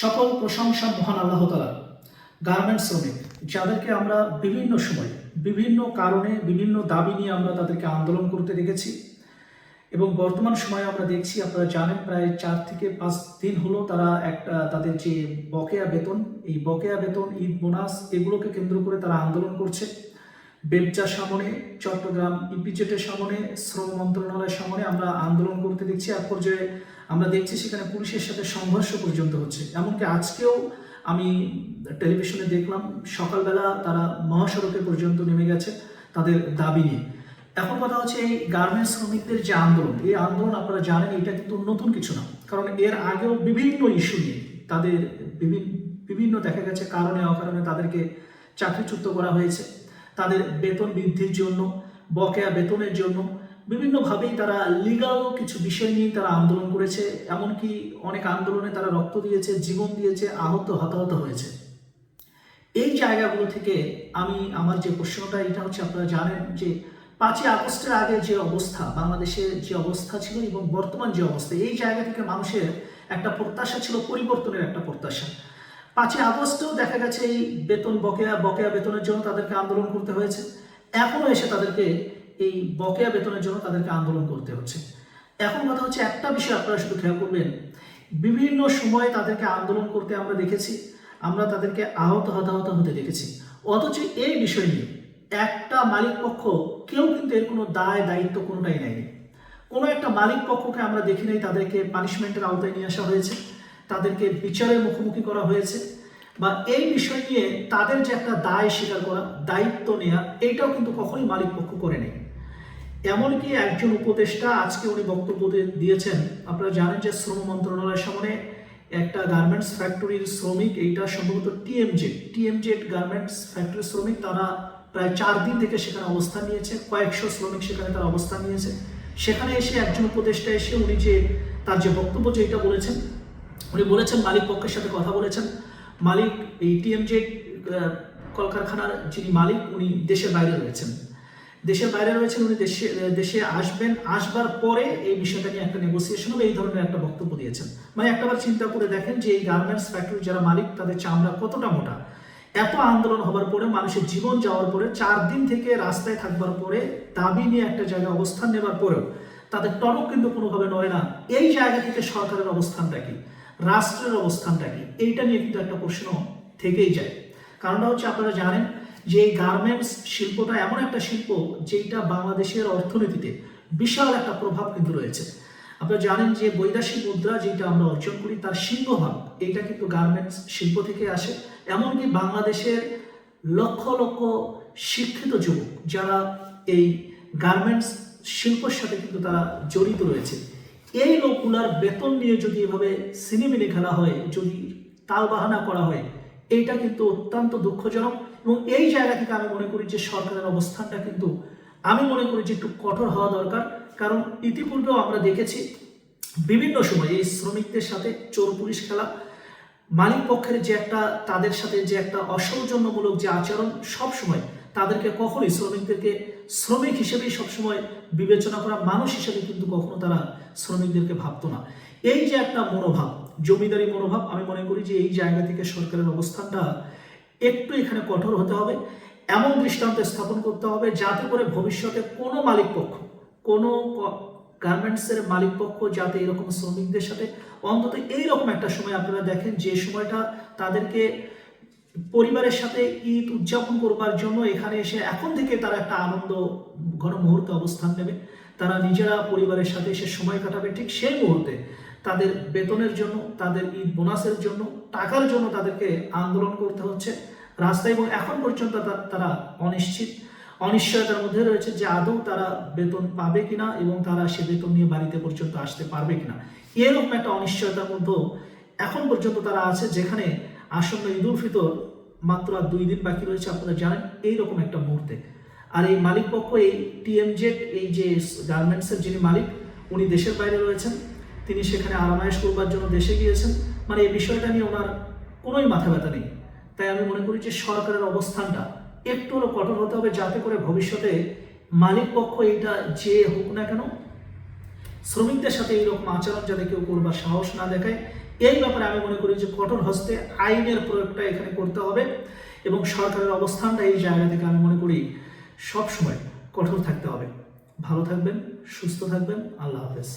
সকল প্রশংসা মহান আল্লাহ তালা গার্মেন্ট শ্রমিক, যাদেরকে আমরা বিভিন্ন সময় বিভিন্ন কারণে, বিভিন্ন দাবি নিয়ে আমরা তাদেরকে আন্দোলন করতে দেখেছি এবং বর্তমান সময়ে আমরা দেখছি, আপনারা জানেন প্রায় চার থেকে পাঁচ দিন হলো তারা একটা তাদের যে বকেয়া বেতন, এই বকেয়া বেতন, ঈদ, বোনাস এগুলোকে কেন্দ্র করে তারা আন্দোলন করছে। বেবজার সামনে, চট্টগ্রাম ইপিজেটের সামনে, শ্রম মন্ত্রণালয়ের সামনে আমরা আন্দোলন করতে দেখছি। এক পর্যায়ে আমরা দেখছি সেখানে পুলিশের সাথে সংঘর্ষ পর্যন্ত হচ্ছে। এমনকি আজকেও আমি টেলিভিশনে দেখলাম, সকালবেলা তারা মহাসড়কে পর্যন্ত নেমে গেছে তাদের দাবি নিয়ে। এখন কথা হচ্ছে এই গার্মেন্টস শ্রমিকদের যে আন্দোলন, এই আন্দোলন আপনারা জানেন এটা কিন্তু নতুন কিছু না। কারণ এর আগেও বিভিন্ন ইস্যু নিয়ে তাদের বিভিন্ন বিভিন্ন দেখা গেছে কারণে অকারণে তাদেরকে চাকরিচ্যুত করা হয়েছে। তাদের বেতন বৃদ্ধির জন্য, বকেয়া বেতনের জন্য বিভিন্নভাবেই তারা লিগাল কিছু বিষয় নিয়ে তারা আন্দোলন করেছে, এমনকি অনেক আন্দোলনে তারা রক্ত দিয়েছে, জীবন দিয়েছে, আহত, হতাহত হয়েছে। এই জায়গাগুলো থেকে আমি আমার যে প্রশ্নটা, এটা হচ্ছে আপনারা জানেন যে পাঁচই আগস্টের আগে যে অবস্থা বাংলাদেশের যে অবস্থা ছিল এবং বর্তমান যে অবস্থা, এই জায়গা থেকে মানুষের একটা প্রত্যাশা ছিল, পরিবর্তনের একটা প্রত্যাশা। পাঁচই আগস্টেও দেখা গেছে এই বেতন, বকেয়া বকেয়া বেতনের জন্য তাদেরকে আন্দোলন করতে হয়েছে। এখনও এসে তাদেরকে এই বকেয়া বেতনের জন্য তাদেরকে আন্দোলন করতে হচ্ছে। এখন কথা হচ্ছে একটা বিষয় আপনারা শুধু খেয়াল করবেন। বিভিন্ন সময়ে তাদেরকে আন্দোলন করতে আমরা দেখেছি, আমরা তাদেরকে আহত, হতাহত হতে দেখেছি। অথচ এই বিষয় নিয়ে একটা মালিক পক্ষ কেউ কিন্তু এর কোনো দায়, দায়িত্ব কোনোটাই নেয়নি। কোনো একটা মালিক পক্ষকে আমরা দেখি নাই, তাদেরকে পানিশমেন্টের আওতায় নিয়ে আসা হয়েছে, তাদেরকে বিচারের মুখোমুখি করা হয়েছে বা এই বিষয় নিয়ে তাদের যে একটা দায় স্বীকার করা, দায়িত্ব নেওয়া এইটাও কিন্তু কখনোই মালিক পক্ষ করে নেই এমনকি একজন উপদেষ্টা আজকে উনি বক্তব্য দিয়েছেন। আপনারা জানেন যে শ্রম মন্ত্রণালয়ের সামনে একটা গার্মেন্টস ফ্যাক্টরির শ্রমিক, এইটা সম্ভবত টিএমজেড টিএমজেড গার্মেন্টস ফ্যাক্টরির শ্রমিক, তারা প্রায় চার দিন থেকে সেখানে অবস্থান নিয়েছে, কয়েকশো শ্রমিক সেখানে তারা অবস্থান নিয়েছে। সেখানে এসে একজন উপদেষ্টা এসে উনি যে, তার যে বক্তব্য যেটা বলেছেন, উনি বলেছেন মালিক পক্ষের সাথে কথা বলেছেন। মালিক এই টিএমজেড কলকারখানার যিনি মালিক, উনি দেশের বাইরে রয়েছেন। দেশের বাইরে রয়েছেন, উনি দেশে দেশে আসবেন। আসবার পরে এই বিষয়টা নিয়ে একটা নেগোসিয়েশন হবে, এই ধরনের একটা বক্তব্য দিয়েছেন। মানে একটাবার চিন্তা করে দেখেন যে এই গার্মেন্টস ফ্যাক্টরি যারা মালিক, তাদের চামড়া কতটা মোটা। এত আন্দোলন হবার পরে, মানুষের জীবন যাওয়ার পরে, চার দিন থেকে রাস্তায় থাকবার পরে, দাবি নিয়ে একটা জায়গায় অবস্থান নেবার পরেও, তাদের টনক কিন্তু কোনোভাবে নড়ে না। এই জায়গা থেকে সরকারের অবস্থানটা কি? রাষ্ট্রের অবস্থানটা কি? এইটা নিয়ে কিন্তু একটা প্রশ্ন থেকেই যায়। কারণটা হচ্ছে, আপনারা জানেন যে এই গার্মেন্টস শিল্পটা এমন একটা শিল্প যেটা বাংলাদেশের অর্থনীতিতে বিশাল একটা প্রভাব কিন্তু রয়েছে। আপনারা জানেন যে বৈদেশিক মুদ্রা যেটা আমরা অর্জন করি, তার সিংহভাগ এইটা কিন্তু গার্মেন্টস শিল্প থেকে আসে। এমনকি বাংলাদেশের লক্ষ লক্ষ শিক্ষিত যুবক যারা এই গার্মেন্টস শিল্পের সাথে কিন্তু তারা জড়িত রয়েছে। এই লোকগুলার বেতন নিয়ে যদি এভাবে সিনেমিনে খেলা হয়, যদি তালবাহানা করা হয় এইটা কিন্তু অত্যন্ত দুঃখজনক এবং এই জায়গা থেকে আমি মনে করি যে সরকারের অবস্থানটা কিন্তু আমি মনে করি যে একটু কঠোর হওয়া দরকার। কারণ ইতিপূর্বেও আমরা দেখেছি বিভিন্ন সময় এই শ্রমিকদের সাথে চোর পুলিশ খেলা, মালিক পক্ষের যে একটা তাদের সাথে যে একটা অসৌজন্যমূলক যে আচরণ সব সময় তাদেরকে কখনোই শ্রমিকদেরকে শ্রমিক হিসেবেই সবসময় বিবেচনা করা, মানুষ হিসেবে কিন্তু কখনো তারা শ্রমিকদেরকে ভাবতো না। এই যে একটা মনোভাব জমিদারি মনোভাব, আমি মনে করি যে এই জায়গা থেকে সরকারের অবস্থানটা একটু এখানে কঠোর হতে হবে। এমন দৃষ্টান্ত স্থাপন করতে হবে যাতে করে ভবিষ্যতে কোনো মালিক পক্ষ কোনো গার্মেন্টসের মালিক পক্ষ যাতে এরকম শ্রমিকদের সাথে অন্তত এইরকম একটা সময় আপনারা দেখেন যে সময়টা তাদেরকে পরিবারের সাথে ঈদ উদযাপন করবার জন্য এখানে এসে এখন থেকে তারা একটা আনন্দ, ঘন মুহূর্তে অবস্থান নেবে। তারা নিজেরা পরিবারের সাথে এসে সময় কাটাবে ঠিক সেই মুহূর্তে। তাদের বেতনের জন্য, তাদের ঈদ বোনাসের জন্য, টাকার জন্য তাদেরকে আন্দোলন করতে হচ্ছে। রাস্তায় এবং এখন পর্যন্ত তারা অনিশ্চিত। অনিশ্চয়তার মধ্যে রয়েছে যে আদৌ তারা বেতন পাবে কিনা এবং তারা সে বেতন নিয়ে বাড়িতে পর্যন্ত আসতে পারবে কিনা। এরকম একটা অনিশ্চয়তার মধ্যেও এখন পর্যন্ত তারা আছে যেখানে আসন্ন ঈদ উল ফিতর মাত্র আর দুই দিন বাকি রয়েছে, আপনারা জানেন, এইরকম একটা মুহূর্তে। আর এই মালিক পক্ষ এই টিএমজেড এই যে গার্মেন্টসের যিনি মালিক, উনি দেশের বাইরে রয়েছেন। তিনি সেখানে আরামায়েশ করবার জন্য দেশে গিয়েছেন। মানে এই বিষয়টা নিয়ে ওনার কোনোই মাথা ব্যথা নেই। তাই আমি মনে করি যে সরকারের অবস্থানটা একটু হলেও কঠোর হতে হবে যাতে করে ভবিষ্যতে মালিক পক্ষ এইটা যে হোক না কেন, শ্রমিকদের সাথে এইরকম আচরণ যাতে কেউ করবার সাহস না দেখায়, এই ব্যাপারে আমি মনে করি যে কঠোর হস্তে আইনের প্রয়োগটা এখানে করতে হবে এবং সরকারের অবস্থানটা এই জায়গা থেকে আমি মনে করি সবসময় কঠোর থাকতে হবে। ভালো থাকবেন, সুস্থ থাকবেন, আল্লাহ হাফেজ।